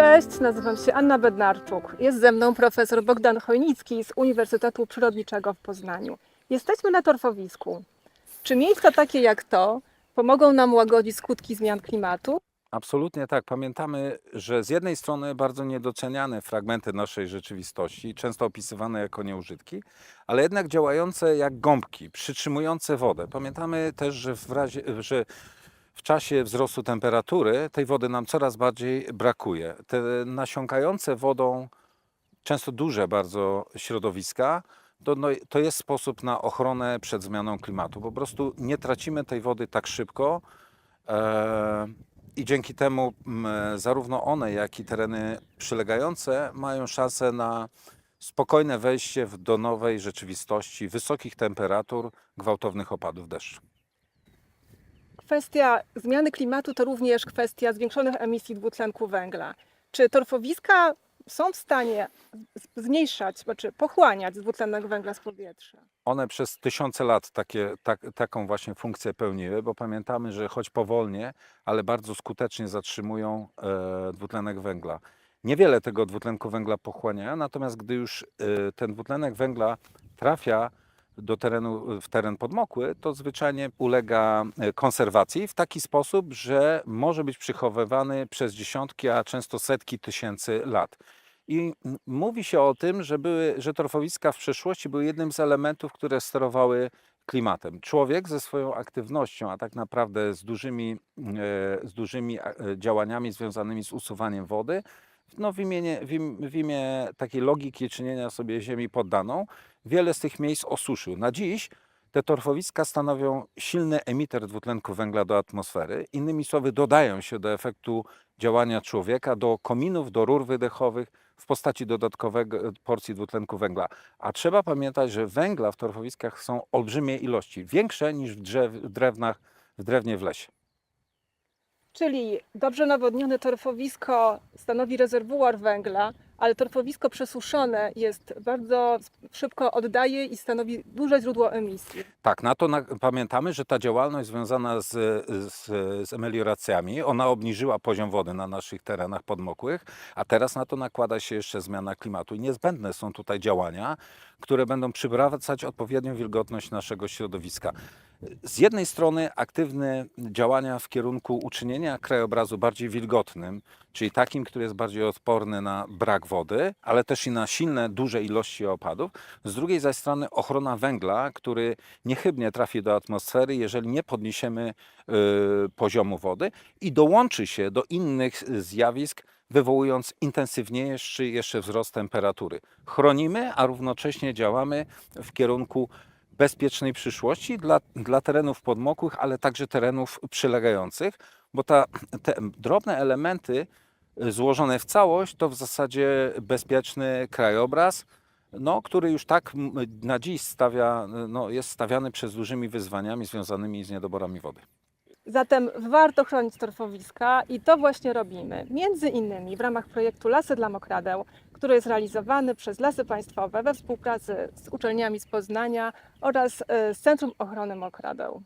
Cześć, nazywam się Anna Bednarczuk. Jest ze mną profesor Bogdan Chojnicki z Uniwersytetu Przyrodniczego w Poznaniu. Jesteśmy na torfowisku. Czy miejsca takie jak to pomogą nam łagodzić skutki zmian klimatu? Absolutnie tak. Pamiętamy, że z jednej strony bardzo niedoceniane fragmenty naszej rzeczywistości, często opisywane jako nieużytki, ale jednak działające jak gąbki, przytrzymujące wodę. Pamiętamy też, że w, razie, że w czasie wzrostu temperatury tej wody nam coraz bardziej brakuje. Te nasiąkające wodą, często duże bardzo środowiska, to, no, to jest sposób na ochronę przed zmianą klimatu. Po prostu nie tracimy tej wody tak szybko. E, i dzięki temu zarówno one, jak i tereny przylegające mają szansę na spokojne wejście do nowej rzeczywistości, wysokich temperatur, gwałtownych opadów deszczu. Kwestia zmiany klimatu to również kwestia zwiększonych emisji dwutlenku węgla. Czy torfowiska są w stanie zmniejszać, znaczy pochłaniać dwutlenek węgla z powietrza? One przez tysiące lat takie, tak, taką właśnie funkcję pełniły, bo pamiętamy, że choć powolnie, ale bardzo skutecznie zatrzymują e, dwutlenek węgla. Niewiele tego dwutlenku węgla pochłaniają, natomiast gdy już e, ten dwutlenek węgla trafia do terenu, w teren podmokły, to zwyczajnie ulega e, konserwacji w taki sposób, że może być przechowywany przez dziesiątki, a często setki tysięcy lat. I mówi się o tym, że, były, że torfowiska w przeszłości były jednym z elementów, które sterowały klimatem. Człowiek ze swoją aktywnością, a tak naprawdę z dużymi, e, z dużymi e, działaniami związanymi z usuwaniem wody, no w, imię, w, im, w imię takiej logiki czynienia sobie ziemi poddaną, wiele z tych miejsc osuszył. Na dziś te torfowiska stanowią silny emiter dwutlenku węgla do atmosfery. Innymi słowy, dodają się do efektu działania człowieka, do kominów, do rur wydechowych w postaci dodatkowego porcji dwutlenku węgla. A trzeba pamiętać, że węgla w torfowiskach są olbrzymie ilości, większe niż w, drzew, w, drewnach, w drewnie w lesie. Czyli dobrze nawodnione torfowisko stanowi rezerwuar węgla, ale torfowisko przesuszone jest bardzo szybko oddaje i stanowi duże źródło emisji. Tak, na to na, pamiętamy, że ta działalność związana z, z, z ona obniżyła poziom wody na naszych terenach podmokłych, a teraz na to nakłada się jeszcze zmiana klimatu. I niezbędne są tutaj działania, które będą przywracać odpowiednią wilgotność naszego środowiska. Z jednej strony aktywne działania w kierunku uczynienia krajobrazu bardziej wilgotnym, czyli takim, który jest bardziej odporny na brak wody, ale też i na silne, duże ilości opadów. Z drugiej zaś strony ochrona węgla, który niechybnie trafi do atmosfery, jeżeli nie podniesiemy y, poziomu wody i dołączy się do innych zjawisk, wywołując intensywniejszy jeszcze wzrost temperatury. Chronimy, a równocześnie działamy w kierunku bezpiecznej przyszłości dla, dla terenów podmokłych, ale także terenów przylegających, bo ta, te drobne elementy y, złożone w całość to w zasadzie bezpieczny krajobraz, no, który już tak na dziś stawia, no, jest stawiany przez dużymi wyzwaniami związanymi z niedoborami wody. Zatem warto chronić torfowiska i to właśnie robimy. Między innymi w ramach projektu Lasy dla Mokradeł, który jest realizowany przez Lasy Państwowe we współpracy z uczelniami z Poznania oraz e, z Centrum Ochrony Mokradeł.